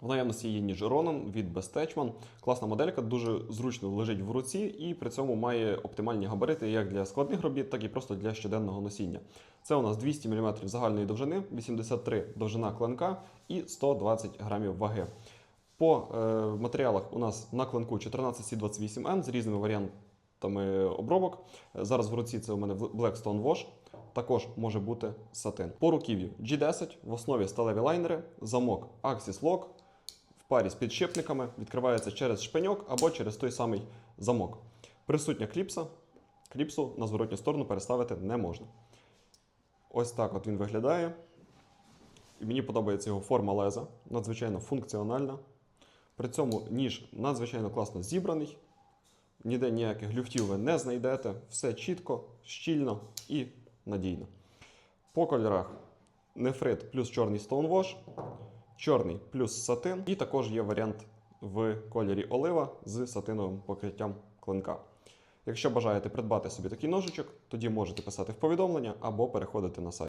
В наявності є ніж Ronin від Bestechman. Класна моделька, дуже зручно лежить в руці і при цьому має оптимальні габарити як для складних робіт, так і просто для щоденного носіння. Це у нас 200 мм загальної довжини, 83 довжина клинка і 120 грамів ваги. По е, матеріалах у нас на клинку 14C28N з різними варіантами обробок. Зараз в руці це у мене Blackstone Wash. Також може бути сатин. По руків'ю G10, в основі сталеві лайнери, замок Axis Lock парі з підшипниками відкривається через шпиньок або через той самий замок. Присутня кліпса. Кліпсу на зворотню сторону переставити не можна. Ось так от він виглядає. І мені подобається його форма леза, надзвичайно функціональна. При цьому ніж надзвичайно класно зібраний. Ніде ніяких люфтів ви не знайдете. Все чітко, щільно і надійно. По кольорах нефрит плюс чорний Stonewash, чорний плюс сатин, і також є варіант в кольорі олива з сатиновим покриттям клинка. Якщо бажаєте придбати собі такий ножичок, тоді можете писати в повідомлення або переходити на сайт.